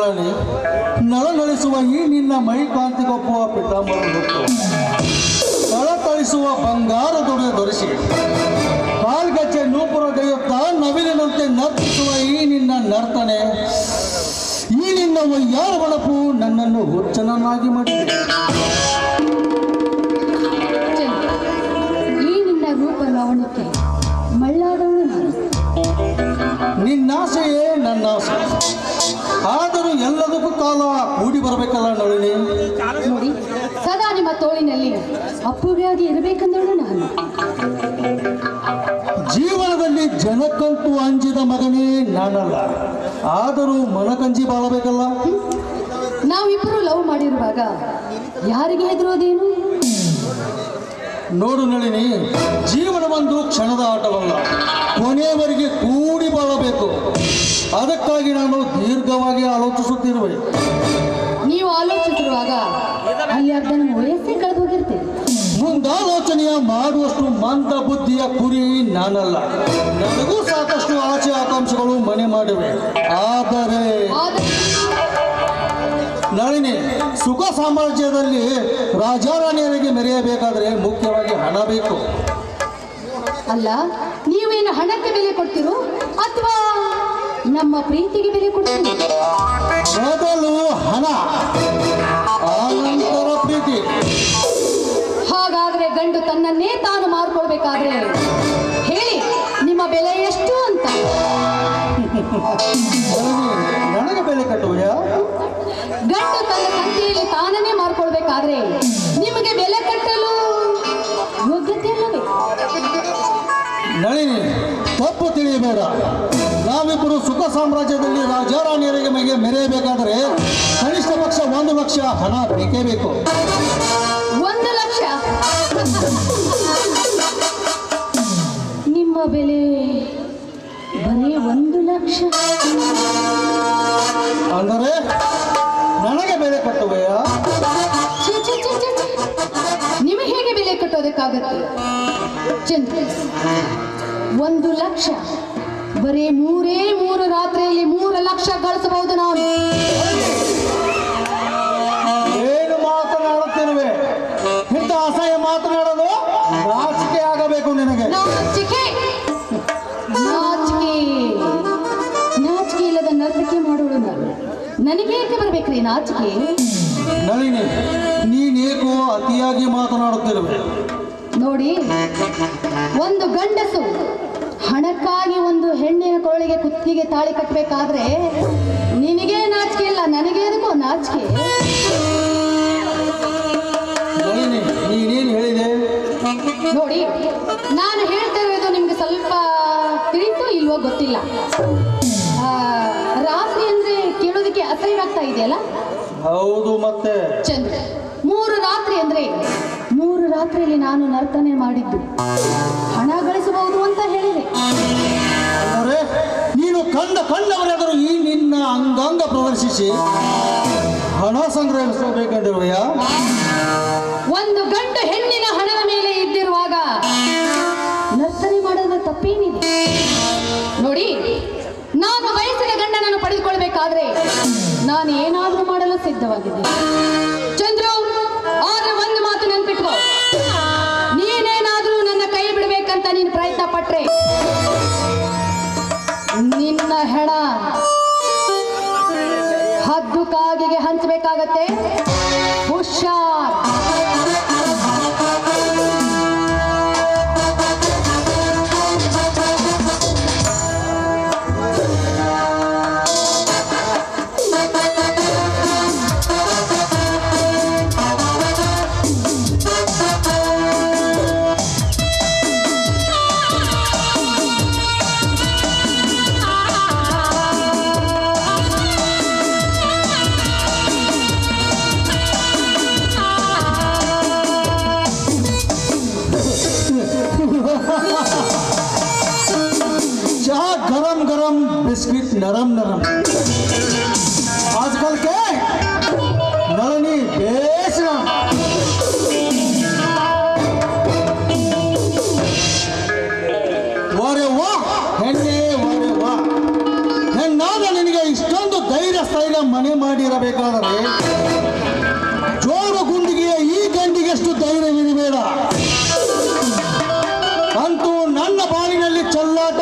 ನೆರಳಲ್ಲಿ ನಳನಳಿಸುವ ಈ ನಿನ್ನ ಮೈ ಕಾಂತಿಗೊಪ್ಪುವ ಪಿತಾಂಬರ ತಳತಳಿಸುವ ಬಂಗಾರ ದುಡಿದ ದೊರೆಸಿ ಕಾಲ್ಗಚ್ಚೆ ನೂಪುರಗೈಯುತ್ತಾ ನವಿಲಿನಂತೆ ನರ್ತಿಸುವ ಈ ನಿನ್ನ ನರ್ತನೆ. ಈ ನಿನ್ನ ವೈಯಾರ ಬಳಪು ನನ್ನನ್ನು ಹುಚ್ಚನನ್ನಾಗಿ ಮಾಡಿದೆ. ಕಾಲ ಕೂಡಿ ಬರಬೇಕಲ್ಲ ನಳಿನಿ? ನೋಡಿ ಸದಾ ನಿಮ್ಮ ತೋಳಿನಲ್ಲಿ ಅಪ್ಪುಗೆಯಾಗಿ ಇರಬೇಕಂದಳು ನಾನು. ಜೀವನದಲ್ಲಿ ಜನಕ್ಕಂತೂ ಅಂಜಿದ ಮಗನೇ ನಾನಲ್ಲ. ಆದರೂ ಮನಕಂಜಿ ಬಾಳಬೇಕಲ್ಲ? ನಾವಿಬ್ಬರು ಲವ್ ಮಾಡಿರುವಾಗ ಯಾರಿಗೆ ಹೆದರೋದೇನು ನೋಡು ನಳಿನಿ ಜೀವನ ಒಂದು ಕ್ಷಣದ ಆಟವಲ್ಲ. ಕೊನೆಯವರೆಗೆ ಕೂಡಿ ಬಾಳಬೇಕು. ಅದಕ್ಕಾಗಿ ನಾನು ದೀರ್ಘವಾಗಿ ಆಲೋಚಿಸುತ್ತಿರುವೆ. ನೀವು ಆಲೋಚಿಸಿರುವಾಗ ಅಲ್ಲಿ ವಯಸ್ಸೇ ಕಳೆದು ಮುಂದಾಲೋಚನೆಯ ಮಾಡುವಷ್ಟು ಮಂದ ಬುದ್ಧಿಯ ಕುರಿ ನಾನಲ್ಲ. ನನಗೂ ಸಾಕಷ್ಟು ಆಸೆ ಆಕಾಂಕ್ಷೆಗಳು ಮನೆ ಮಾಡಿವೆ. ಆದರೆ ಆದರೆ ನಳಿನಿ ಸುಖ ಸಾಮ್ರಾಜ್ಯದಲ್ಲಿ ರಾಜಾರಾಣಿಯರಿಗೆ ಮೆರೆಯಬೇಕಾದರೆ ಮುಖ್ಯವಾಗಿ ಹಣ ಬೇಕು. ಅಲ್ಲ ನೀವೇನು ಹಣಕ್ಕೆ ಬೆಲೆ ಕೊಡ್ತೀರೋ ಅಥವಾ ನಮ್ಮ ಪ್ರೀತಿಗೆ ಬೆಲೆ ಕೊಡ್ತೀನಿ. ಮೊದಲು ಹಣ ಆನಂತರ ಪ್ರೀತಿ. ಹಾಗಾದ್ರೆ ಗಂಡು ತನ್ನನ್ನೇ ತಾನು ಮಾರ್ಕೊಳ್ಬೇಕಾದ್ರೆ ಹೇಳಿ ನಿಮ್ಮ ಬೆಲೆ ಎಷ್ಟು ಅಂತ. ನನಗೆ ಬೆಲೆ ಕಟ್ಟುವ ಗಂಡು ತನ್ನ ಸಂಖ್ಯೆಯಲ್ಲಿ ತಾನನ್ನೇ ಮಾರ್ಕೊಳ್ಬೇಕಾದ್ರೆ ನಿಮಗೆ ಬೆಲೆ ಕಟ್ಟಲು ಯೋಗ್ಯತೆ ಇಲ್ಲವೇ ನಳಿನಿ ತಪ್ಪು ತಿಳಿಯಬೇಡ. ನಾವಿಬ್ಬರು ಸುಖ ಸಾಮ್ರಾಜ್ಯದಲ್ಲಿ ರಾಜಾರಾಣಿಯರಿಗೆ ಮೇಲೆ ಮೆರೆಯಬೇಕಾದರೆ ಕನಿಷ್ಠ ಪಕ್ಷ ಒಂದು ಲಕ್ಷ ಹಣ ಬೇಕೇ ಬೇಕು. ಒಂದು ಲಕ್ಷ? ನಿಮ್ಮ ಬೆಲೆ ಬರೀ ಒಂದು ಲಕ್ಷ. ಅಂದರೆ ನನಗೆ ಬೆಲೆ ಕಟ್ಟುವೆಯಾ. ನಿಮಗೆ ಹೇಗೆ ಬೆಲೆ ಕಟ್ಟೋದಕ್ಕಾಗತ್ತೆ? ಚಂದ್ರ ಒಂದು ಲಕ್ಷ. ಬರೀ ಮೂರೇ ಮೂರು ರಾತ್ರಿಯಲ್ಲಿ ಮೂರು ಲಕ್ಷ ಗಳಿಸಬಹುದು ನಾವು. ಏನು ಮಾತನಾಡುತ್ತಿರುವೆ ಇಂಥ ಅಸಹ್ಯ ಮಾತನಾಡಲು ನಾಚಿಕೆ ಆಗಬೇಕು ನಿನಗೆ. ನಾಚಿಕೆ? ನಾಚಿಕೆ. ನಾಚಿಕೆ ಇಲ್ಲದ ನರ್ತಕೆ ಮಾಡೋಳು ನಾನು. ನನಗೇಕೆ ಬರ್ಬೇಕ್ರಿ ನಾಚಿಕೆ? ನಳಿನಿ ನೀನೇಕೋ ಅತಿಯಾಗಿ ಮಾತನಾಡುತ್ತಿರುವೆ. ನೋಡಿ ಒಂದು ಗಂಡಸು ಹಣಕ್ಕಾಗಿ ಒಂದು ಹೆಣ್ಣಿನ ಕೋಳಿಗೆ ಕುತ್ತಿಗೆ ತಾಳಿ ಕಟ್ಟಬೇಕಾದ್ರೆ ನಿನಗೆ ನಾಚಿಕೆ ಇಲ್ಲ ನನಗೆ ಅದಕ್ಕೂ ನಾಚಿಕೆ? ನೋಡಿ ನಾನು ಹೇಳ್ತಾ ಇರೋದು ನಿಮ್ಗೆ ಸ್ವಲ್ಪ ತಿಳಿತು ಇಲ್ವೋ ಗೊತ್ತಿಲ್ಲ. ರಾತ್ರಿ ಅಂದ್ರೆ ಕೇಳೋದಕ್ಕೆ ಅಸಹ್ಯವಾಗ್ತಾ ಇದೆಯಲ್ಲ? ಹೌದು ಮತ್ತೆ. ಚಂದ್ರ ಮೂರು ರಾತ್ರಿ ಅಂದ್ರೆ ಮೂರು ರಾತ್ರಿಯಲ್ಲಿ ನಾನು ನರ್ತನೆ ಮಾಡಿದ್ದು. ಹಣ ಕಂಡ ಕಂಡವರೆದರು ಈ ನಿನ್ನ ಅಂಗಾಂಗ ಪ್ರದರ್ಶಿಸಿ ಹಣ ಸಂಗ್ರಹಿಸಬೇಕೆಂದಿರುವೆಯಾ? ಒಂದು ಗಂಡು ಹೆಣ್ಣಿನ ಹಣದ ಮೇಲೆ ಇದ್ದಿರುವಾಗ ನರ್ತನೆ ಮಾಡೋದ್ರ ತಪ್ಪೇನಿದೆ? ನೋಡಿ, ನಾನು ವಯಸ್ಸಿನ ಗಂಡನನ್ನು ಪಡೆದುಕೊಳ್ಬೇಕಾದ್ರೆ ನಾನು ಏನಾದರೂ ಮಾಡಲು ಸಿದ್ಧವಾಗಿದ್ದೆ ಹಂಚಬೇಕಾಗತ್ತೆ गरम गरम बिस्किट नरम नरम। आजकल के नरनी बेच ವಾರೆ ವಾ ಹೆಣ್ಣೆ ವಾರೆ ವಾ ಹೆಣ್ಣಾದ ನಿನಗೆ ಇಷ್ಟೊಂದು ಧೈರ್ಯ, ಸ್ಥೈರ್ಯ, ಮನೆ ಮಾಡಿರಬೇಕಾದರೆ ಜೋರು ಗುಂಡಿಗೆ ಈ ಗಂಡಿಗೆಷ್ಟು ಧೈರ್ಯವಿರಬೇಡ ಅಂತೂ ನನ್ನ ಬಾಲಿನಲ್ಲಿ ಚಲ್ಲಾಟ